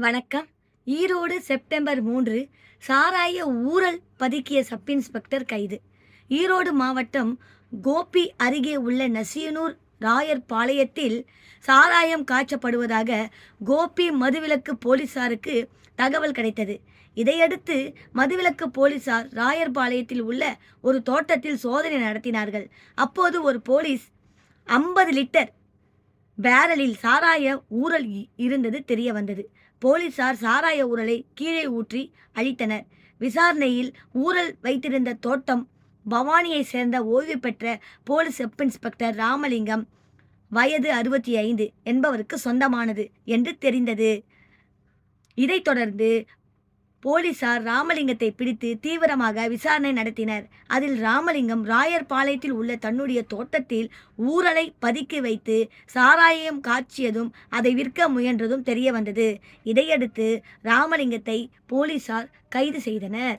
வணக்கம். ஈரோடு செப்டம்பர் மூன்று சாராய ஊழல் பதுக்கிய சப் இன்ஸ்பெக்டர் கைது. ஈரோடு மாவட்டம் கோபி அருகே உள்ள நசியனூர் ராயர் பாளையத்தில் சாராயம் காய்ச்சப்படுவதாக கோபி மதுவிலக்கு போலீசாருக்கு தகவல் கிடைத்தது. இதையடுத்து மதுவிலக்கு போலீசார் ராயர்பாளையத்தில் உள்ள ஒரு தோட்டத்தில் சோதனை நடத்தினார்கள். அப்போது ஒரு போலீஸ் ஐம்பது லிட்டர் பேரலில் சாராய ஊறல் இ- இருந்தது தெரிய வந்தது. போலீசார் சாராய ஊறலை கீழே ஊற்றி அழித்தனர். விசாரணையில் ஊறல் வைத்திருந்த தோட்டம் பவானியை சேர்ந்த ஓய்வு பெற்ற போலீஸ் சப் இன்ஸ்பெக்டர் ராமலிங்கம் வயது அறுபத்தி ஐந்து என்பவருக்கு சொந்தமானது என்று தெரிந்தது. இதைத் தொடர்ந்து போலீசார் ராமலிங்கத்தை பிடித்து தீவிரமாக விசாரணை நடத்தினர். அதில் ராமலிங்கம் ராயர்பாளையத்தில் உள்ள தன்னுடைய தோட்டத்தில் ஊறலை பதுக்கி வைத்து சாராயம் காய்ச்சியதும் அதை விற்க முயன்றதும் தெரிய வந்தது இதையடுத்து ராமலிங்கத்தை போலீசார் கைது செய்தனர்.